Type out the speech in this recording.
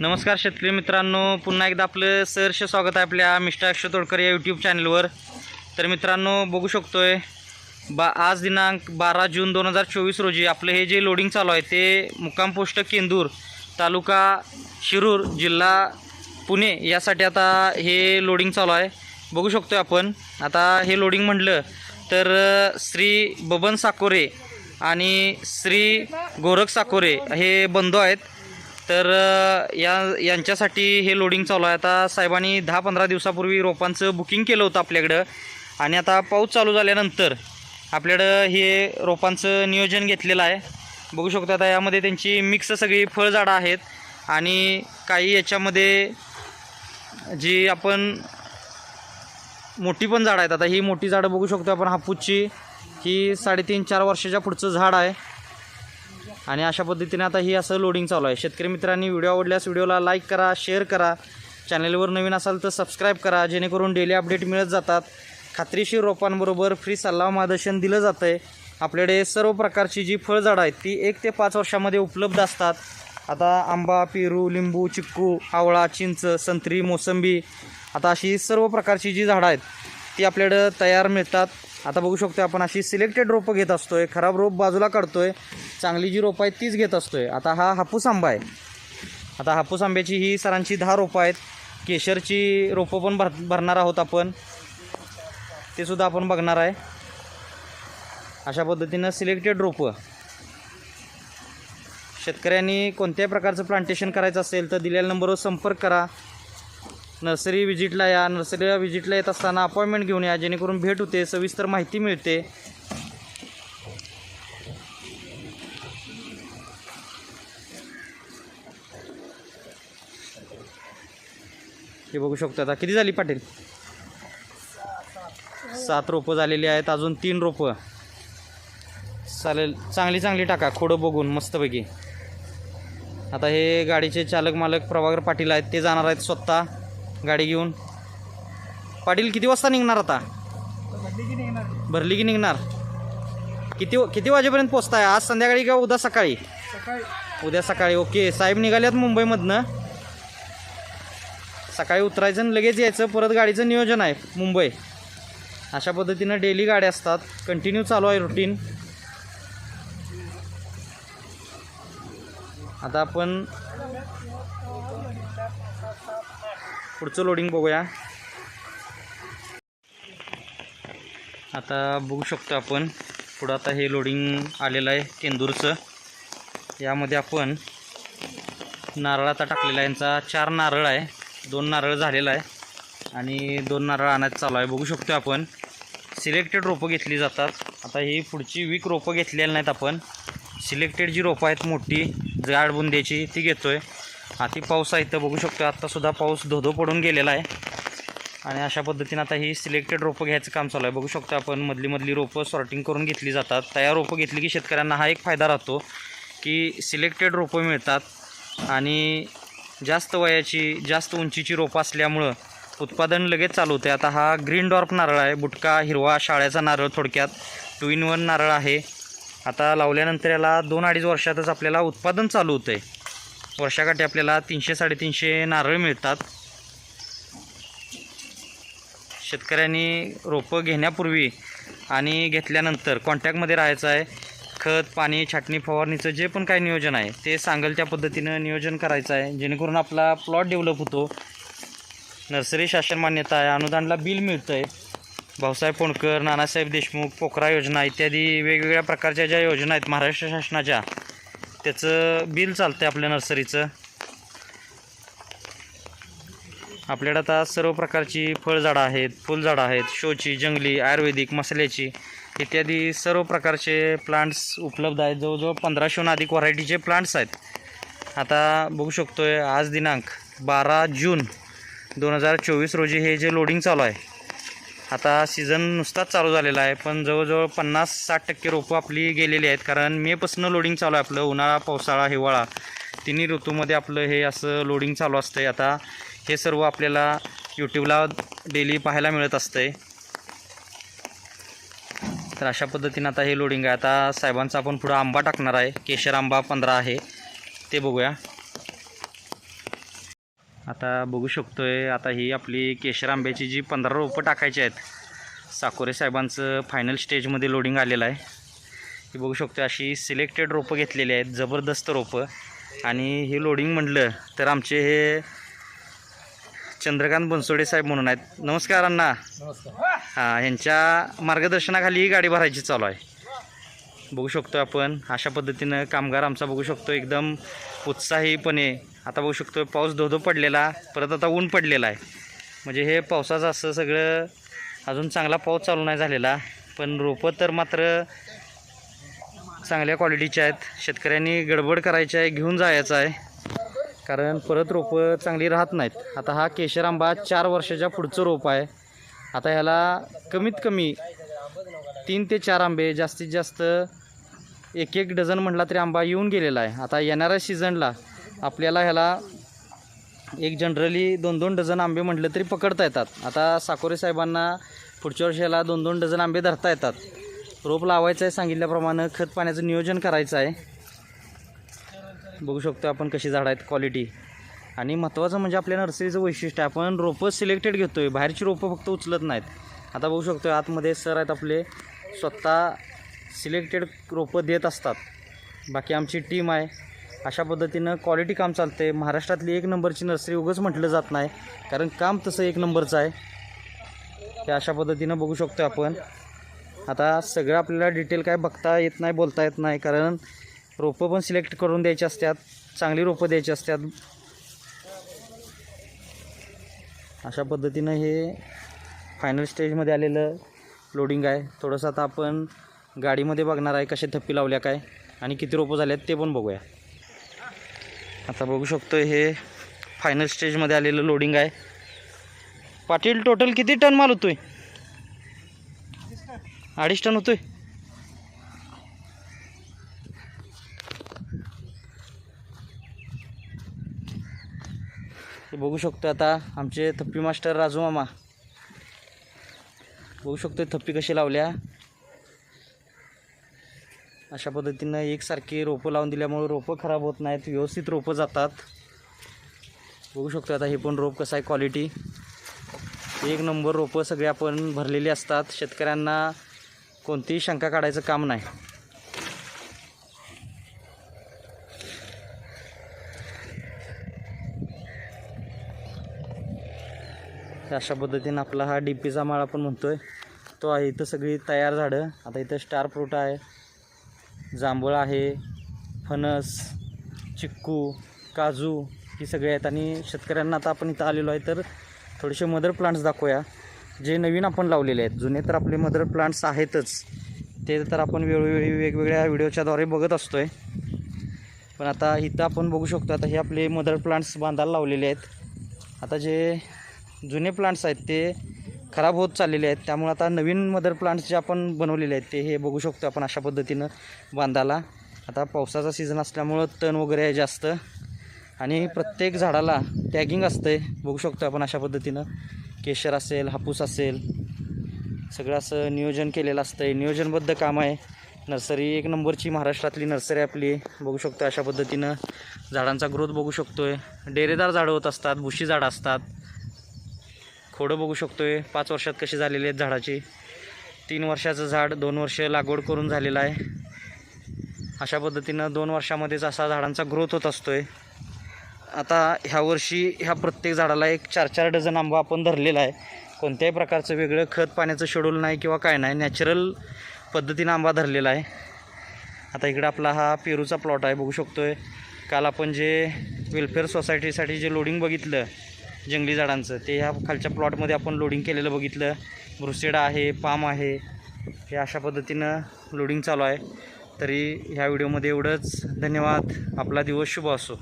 नमस्कार शेतकरी मित्रांनो पुन्हा एकदा आपलं सहर्ष स्वागत आहे आपल्या मिस्टर अक्षय तोडकर या यूट्यूब चॅनलवर तर मित्रांनो बघू शकतोय बा आज दिनांक बारा जून दोन हजार चोवीस रोजी आपलं हे जे लोडिंग चालू आहे ते मुक्काम पोस्ट केंदूर तालुका शिरूर जिल्हा पुणे यासाठी आता हे लोडिंग चालू आहे. बघू शकतोय आपण आता हे लोडिंग म्हटलं तर श्री बबन साकोरे आणि श्री गोरख साकोरे हे बंधू आहेत. तर या यांच्यासाठी हे लोडिंग चालू आहे. आता साहेबांनी दहा पंधरा दिवसापूर्वी रोपांचं बुकिंग केलं होतं आपल्याकडं. आणि आता पाऊस चालू झाल्यानंतर आपल्याकडं हे रोपांचं नियोजन घेतलेलं आहे. बघू शकतो आता यामध्ये त्यांची मिक्स सगळी फळझाडं आहेत. आणि काही याच्यामध्ये जी आपण मोठी पण झाडं आहेत. आता ही मोठी झाडं बघू शकतो आपण हापूसची. ही साडेतीन चार वर्षाच्या पुढचं झाड आहे. आणि अशा पद्धतीने आता ही असं लोडिंग चालू आहे. शेतकरी मित्रांनी व्हिडिओ आवडल्यास व्हिडिओला लाईक करा शेअर करा. चॅनलवर नवीन असाल तर सबस्क्राईब करा जेणेकरून डेली अपडेट मिळत जातात. खात्रीशीर रोपांबरोबर फ्री सल्ला मार्गदर्शन दिलं जातं आहे आपल्याकडे सर्व प्रकारची जी फळझाडं आहेत ती एक ते पाच वर्षामध्ये उपलब्ध असतात. आता आंबा पेरू लिंबू चिक्कू आवळा चिंच संत्री मोसंबी आता अशी सर्व प्रकारची जी झाडं आहेत ती आपल्याकडं तयार मिळतात. आता बघू शकतो आपण अशी सिलेक्टेड रोपं घेत असतो आहे खराब रोप बाजूला काढतो आहे चांगली जी रोपं आहेत तीच घेत असतो आहे आता हा हापूस आंबा आहे. आता हापूस आंब्याची ही सरांची दहा रोपं आहेत. केशरची रोपं पण भर भरणार आहोत आपण. ते सुद्धा आपण बघणार आहे. अशा पद्धतीनं सिलेक्टेड रोपं. शेतकऱ्यांनी कोणत्याही प्रकारचं प्लांटेशन करायचं असेल तर दिलेल्या नंबरवर संपर्क करा. नर्सरी व्हिजिटला या नर्सरीला व्हिजिटला येत असताना अपॉइंटमेंट घेऊन या जेणेकरून भेट होते सविस्तर माहिती मिळते. हे बघू शकतो आता. किती झाली पाटील? सात रोपं झालेली आहेत अजून तीन रोपं. चालेल चांगली चांगली टाका खोडं बघून मस्तपैकी. आता हे गाडीचे चालक मालक प्रभाकर पाटील आहेत ते जाणार आहेत स्वतः. गाडी घेऊन. पाटील किती वाजता निघणार आता? भरली की निघणार. किती किती वाजेपर्यंत पोचताय? आज संध्याकाळी का उद्या सकाळी? उद्या सकाळी. ओके. साहेब निघाल्यात मुंबईमधनं. सकाळी उतरायचं आणि लगेच यायचं. परत गाडीचं नियोजन आहे मुंबई. अशा पद्धतीनं डेली गाड्या असतात. कंटिन्यू चालू आहे रुटीन आता आपण पुढचं लोडिंग बघूया. आता बघू शकतो आपण पुढं आता हे लोडिंग आलेलं आहे केंदूरचं. यामध्ये आपण नारळ आता टाकलेला आहे. यांचा चार नारळ आहे. दोन नारळ झालेला आहे. आणि दोन नारळ आणायचं चालू आहे. बघू शकतो आपण. सिलेक्टेड रोपं घेतली जातात. आता ही पुढची वीक रोपं घेतलेली नाहीत आपण. सिलेक्टेड जी रोपं आहेत मोठी जाड बुंद्याची ती घेतो आहे हाती पाऊस आहे इथं बघू शकतो आत्तासुद्धा पाऊस धोधो पडून गेलेला आहे. आणि अशा पद्धतीनं आता ही सिलेक्टेड रोपं घ्यायचं काम चालू आहे. बघू शकतो आपण मधली मधली रोपं सॉर्टिंग करून घेतली जातात. तयार रोपं घेतली की शेतकऱ्यांना हा एक फायदा राहतो की सिलेक्टेड रोपं मिळतात. आणि जास्त वयाची जास्त उंचीची रोपं असल्यामुळं उत्पादन लगेच चालू होते आता हा ग्रीन डॉर्प नारळ आहे. बुटका हिरवा शाळ्याचा नारळ थोडक्यात. टू इन वन नारळ आहे. आता लावल्यानंतर याला दोन अडीच वर्षातच आपल्याला उत्पादन चालू होतं आहे वर्षाकाठी आपल्याला तीनशे साडेतीनशे नारळ मिळतात. शेतकऱ्यांनी रोपं घेण्यापूर्वी आणि घेतल्यानंतर कॉन्टॅक्टमध्ये राहायचं आहे. खत पाणी छाटणी फवारणीचं जे पण काही नियोजन आहे ते सांगेल त्या पद्धतीनं नियोजन करायचं आहे. जेणेकरून आपला प्लॉट डेव्हलप होतो. नर्सरी शासन मान्यता आहे. अनुदानला बिल मिळतं आहे भाऊसाहेब पोणकर नानासाहेब देशमुख पोखरा योजना इत्यादी वेगवेगळ्या प्रकारच्या ज्या योजना आहेत महाराष्ट्र शासनाच्या त्याचं बिल चालतं आहे आपल्या नर्सरीचं. आपल्याकडे आता सर्व प्रकारची फळझाडं आहेत फुलझाडं आहेत शोची जंगली आयुर्वेदिक मसाल्याची इत्यादी सर्व प्रकारचे प्लांट्स उपलब्ध आहेत. जवळजवळ पंधराशेहून अधिक व्हरायटीचे प्लांट्स आहेत. आता बघू शकतो आहे आज दिनांक बारा जून दोन हजार चोवीस रोजी हे जे लोडिंग चालू आहे आता सीझन नुसताच चालू झालेला आहे पण जवळजवळ पन्नास साठ टक्के रोपं आपली गेलेली आहेत. कारण मेपासून लोडिंग चालू आहे आपलं उन्हाळा पावसाळा हिवाळा. तिन्ही ऋतूमध्ये आपलं हे असं लोडिंग चालू असतं आहे आता हे सर्व आपल्याला यूट्यूबला डेली पाहायला मिळत असतं आहे तर अशा पद्धतीनं आता हे लोडिंग आहे. आता साहेबांचा आपण पुढं आंबा टाकणार आहे. केशर आंबा पंधरा आहे. ते बघूया. आता बघू शकतोय आता ही आपली केशर आंब्याची जी पंधरा रोपं टाकायची आहेत साकोरे साहेबांचं फायनल स्टेजमध्ये लोडिंग आलेलं आहे. ही बघू शकतो अशी सिलेक्टेड रोपं घेतलेली आहेत जबरदस्त रोपं. आणि हे लोडिंग म्हटलं तर आमचे हे चंद्रकांत बनसोडे साहेब म्हणून आहेत. नमस्कार अण्णा. हां ह्यांच्या मार्गदर्शनाखाली ही गाडी भरायची चालू आहे. बघू शकतो आपण अशा पद्धतीनं कामगार आमचा बघू शकतो एकदम उत्साहीपणे आता बघू शकतो पाऊस धोधो पडलेला परत आता ऊन पडलेला आहे. म्हणजे हे पावसाचं असं सगळं अजून चांगला पाऊस चालू नाही झालेला पण रोपं तर मात्र चांगल्या क्वालिटीचे आहेत. शेतकऱ्यांनी गडबड करायची आहे घेऊन जायचं आहे. कारण परत रोपं चांगली राहत नाहीत. आता हा केशर आंबा चार वर्षाच्या पुढचं रोप आहे. आता ह्याला कमीत कमी तीन ते चार आंबे जास्तीत जास्त एक एक डझन म्हटला तरी आंबा येऊन गेलेला आहे. आता येणाऱ्या सीझनला आपल्याला ह्याला एक जनरली दोन दोन डझन आंबे म्हटलं तरी पकडता येतात. आता साकोरे साहेबांना पुढच्या वर्षी ह्याला दोन दोन डझन आंबे धरता येतात. रोप लावायचं आहे सांगितल्याप्रमाणे खत पाण्याचं नियोजन करायचं आहे. बघू शकतो आपण कशी झाडं आहेत क्वालिटी आणि महत्त्वाचं म्हणजे आपल्या नर्सरीचं वैशिष्ट्य आहे. आपण रोपं सिलेक्टेड घेतो आहे बाहेरची रोपं फक्त उचलत नाहीत. आता बघू शकतो आतमध्ये सर आहेत आपले स्वतः सिलेक्टेड रोपं देत असतात. बाकी आमची टीम आहे. अशा पद्धतीनं क्वालिटी काम चालते महाराष्ट्रातली एक नंबरची नर्सरी उगंच म्हटलं जात नाही. कारण काम तसं एक नंबरचं आहे. ते अशा पद्धतीनं बघू शकतो आपण. आता सगळं आपल्याला डिटेल काय बघता येत नाही बोलता येत नाही. कारण रोपं पण सिलेक्ट करून द्यायची असतात. चांगली रोपं द्यायची असतात. अशा पद्धतीनं हे फायनल स्टेजमध्ये आलेलं लोडिंग आहे. थोडंसं आता आपण गाडीमध्ये बघणार आहे कसे थप्पी लावल्या काय आणि किती रोपं झाले आहेत ते पण बघूया. आता बघू शकतो हे फायनल स्टेजमध्ये आलेलं लोडिंग आहे. पाटील टोटल किती टन माल होतोय? अडीच टन होतोय. हे बघू शकतो आता आमचे थप्पी मास्टर राजू मामा बघू शकतो थप्पी कशी लावल्या. अशा पद्धतीनं एकसारखी रोपं लावून दिल्यामुळे रोपं खराब होत नाहीत व्यवस्थित रोपं जातात. बघू शकतो आता हे पण रोप कसं आहे क्वालिटी एक नंबर रोपं सगळे आपण भरलेली असतात. शेतकऱ्यांना कोणतीही शंका काढायचं काम नाही. अशा पद्धतीनं आपला हा डी पीचा माळ आपण म्हणतो आहे तो आहे इथं सगळी तयार झाडं. आता इथं स्टार फ्रूट आहे. जांभूळ आहे फणस चिक्कू काजू ही सगळे आहेत. आणि शेतकऱ्यांना आता आपण इथं आलेलो आहे तर थोडेसे मदर प्लांट्स दाखवूया. जे नवीन आपण लावलेले आहेत. जुने तर आपले मदर प्लांट्स आहेतच. ते तर आपण वेळोवेळी वेगवेगळ्या व्हिडिओच्याद्वारे बघत असतो आहे पण आता इथं आपण बघू शकतो आता हे आपले मदर प्लांट्स बांधायला लावलेले आहेत. आता जे जुने प्लांट्स आहेत ते खराब होत चाललेले आहेत. त्यामुळे आता नवीन मदर प्लांट्स जे आपण बनवलेले आहेत ते हे बघू शकतो आपण अशा पद्धतीनं बांधायला. आता पावसाचा सीझन असल्यामुळं तण वगैरे आहे जास्त. आणि प्रत्येक झाडाला टॅगिंग असते बघू शकतो आपण अशा पद्धतीनं. केशर असेल हापूस असेल सगळं असं नियोजन केलेलं असतं आहे नियोजनबद्ध काम आहे. नर्सरी एक नंबरची महाराष्ट्रातली नर्सरी आपली. बघू शकतो अशा पद्धतीनं. झाडांचा ग्रोथ बघू शकतो आहे डेरेदार झाडं होत असतात बुशी झाडं असतात. खोडं बघू शकतो आहे पाच वर्षात कशी झालेली आहेत झाडाची. तीन वर्षाचं झाड दोन वर्ष लागवड करून झालेलं आहे. अशा पद्धतीनं दोन वर्षामध्येच असा झाडांचा ग्रोथ होत असतो आहे आता ह्या वर्षी ह्या प्रत्येक झाडाला एक चार चार डझन आंबा आपण धरलेला आहे. कोणत्याही प्रकारचं वेगळं खत पाण्याचं शेड्यूल नाही किंवा काय नाही नॅचरल पद्धतीनं आंबा धरलेला आहे. आता इकडं आपला हा पेरूचा प्लॉट आहे बघू शकतो आहे काल आपण जे वेलफेअर सोसायटीसाठी जे लोडिंग बघितलं जंगली झाडांचं. ते ह्या खालच्या प्लॉटमध्ये आपण लोडिंग केलेलं बघितलं. ब्रुसेडा आहे पाम आहे. हे अशा पद्धतीनं लोडिंग चालू आहे. तरी ह्या व्हिडिओमध्ये एवढंच. धन्यवाद. आपला दिवस शुभ असो.